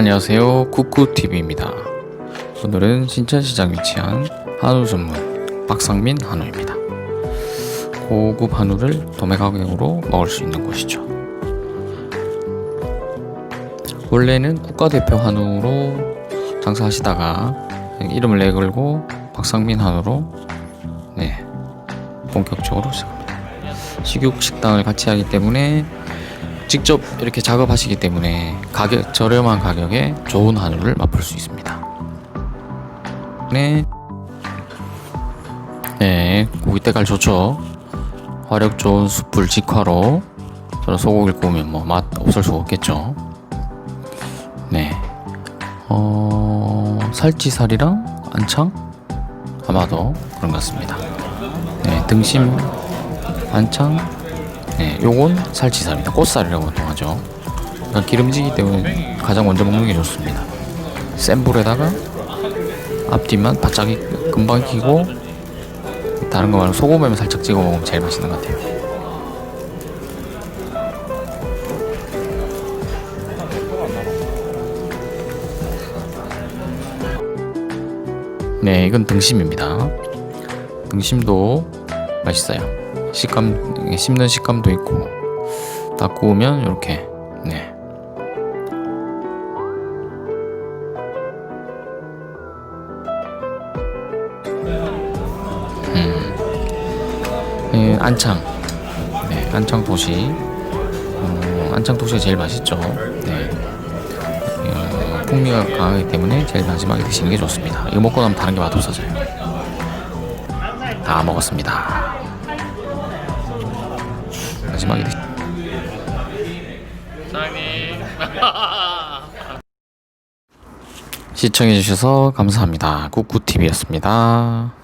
안녕하세요. 쿠쿠TV입니다. 오늘은 신천시장 위치한 한우 전문 박상민 한우입니다. 고급 한우를 도매 가격으로 먹을 수 있는 곳이죠. 원래는 국가대표 한우로 장사하시다가 이름을 내걸고 박상민 한우로 네 본격적으로 시작합니다. 식육 식당을 같이 하기 때문에 직접 이렇게 작업하시기 때문에 가격 저렴한 가격에 좋은 한우를 맛볼 수 있습니다. 네, 네 고기 때깔 좋죠. 화력 좋은 숯불 직화로 저는 소고기를 구우면 뭐 맛 없을 수가 없겠죠. 네, 어 살치살이랑 안창 아마도 그런 것 같습니다. 네, 등심 안창 네, 요건 살치살입니다. 꽃살이라고 보통 하죠. 그러니까 기름지기 때문에 가장 먼저 먹는 게 좋습니다. 센 불에다가 앞뒤만 바짝 익- 금방 익히고 다른 거 말고 소금에만 살짝 찍어 먹으면 제일 맛있는 것 같아요. 네, 이건 등심입니다. 등심도 맛있어요. 식감 씹는 식감도 있고 다 구우면 이렇게 네. 음. 예, 안창 네, 안창 도시 어, 안창 도시가 제일 맛있죠 네. 어, 풍미가 강하기 때문에 제일 마지막에 드시는 게 좋습니다 이거 먹고 나면 다른 게 맛없어져요 다 먹었습니다 드시 사장님 시청해주셔서 감사합니다. 꾸꾸TV였습니다.